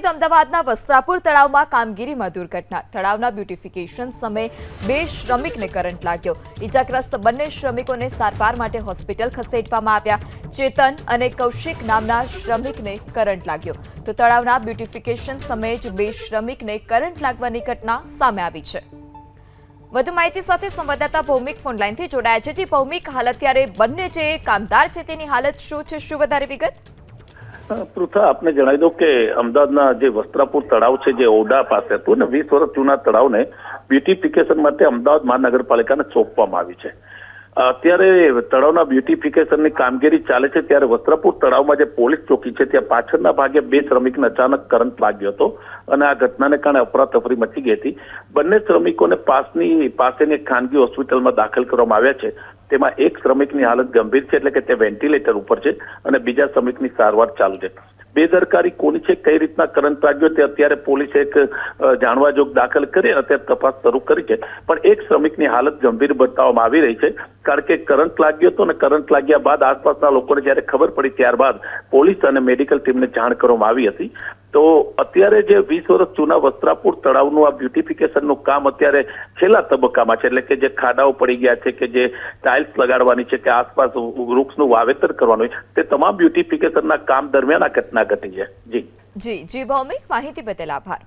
તો અમદાવાદના વસ્ત્રાપુર તળાવમાં કામગીરીમાં દુર્ઘટના. તળાવના બ્યુટિફિકેશન સમયે બે શ્રમિકને કરંટ લાગ્યો. ઇજાગ્રસ્ત બંને શ્રમિકોને સારવાર માટે હોસ્પિટલ ખસેડવામાં આવ્યા. ચેતન અને કૌશિક નામના શ્રમિકને કરંટ લાગ્યો. તો તળાવના બ્યુટિફિકેશન સમયે જ બે શ્રમિકને કરંટ લાગવાની ઘટના સામે આવી છે. વધુ માહિતી સાથે સંવાદદાતા ભૌમિક ફોનલાઈનથી જોડાયા છે. જે ભૌમિક, હાલ અત્યારે બંને જે કામદાર છે, તેની હાલત શું છે? શું વધારે વિગત? પૃથા, આપને જણાવી દઉં કે અમદાવાદના જે વસ્ત્રાપુર તળાવ છે, જે ઓડા પાસે હતું ને, વીસ વર્ષ જૂના તળાવને બ્યુટિફિકેશન માટે અમદાવાદ મહાનગરપાલિકાને સોંપવામાં આવી છે. અત્યારે તળાવના બ્યુટિફિકેશનની કામગીરી ચાલે છે ત્યારે વસ્ત્રાપુર તળાવમાં જે પોલીસ ચોકી છે, ત્યાં પાછળના ભાગે બે શ્રમિકને અચાનક કરંટ લાગ્યો હતો અને આ ઘટનાને કારણે અફરાતફરી મચી ગઈ હતી. બંને શ્રમિકોને પાસની, પાસેની ખાનગી હોસ્પિટલમાં દાખલ કરવામાં આવ્યા છે. તેમાં એક શ્રમિકની હાલત ગંભીર છે એટલે કે તે વેન્ટિલેટર ઉપર છે અને બીજા શ્રમિકની સારવાર ચાલુ છે. બેદરકારી કોની છે, કઈ રીતના કરંટ લાગ્યો તે અત્યારે પોલીસે એક જાણવા જોગ દાખલ કરી અને અત્યારે તપાસ શરૂ કરી છે. પણ એક શ્રમિકની હાલત ગંભીર બતાવવામાં આવી રહી છે, કારણ કે કરંટ લાગ્યો હતો અને કરંટ લાગ્યા બાદ આસપાસના લોકોને જ્યારે ખબર પડી ત્યારબાદ પોલીસ અને મેડિકલ ટીમને જાણ કરવામાં આવી હતી. તો અત્યારે જે વીસ વર્ષ જૂના વસ્ત્રાપુર તળાવનું આ બ્યુટિફિકેશનનું કામ અત્યારે છેલ્લા તબક્કામાં છે, એટલે કે જે ખાડાઓ પડી ગયા છે કે જે ટાઇલ્સ લગાડવાની છે કે આસપાસ વૃક્ષનું વાવેતર કરવાનું તે તમામ બ્યુટિફિકેશનના કામ દરમિયાન આ ઘટના ઘટી છે. જી. જી જી, ભૌમિક માહિતી બદલ આભાર.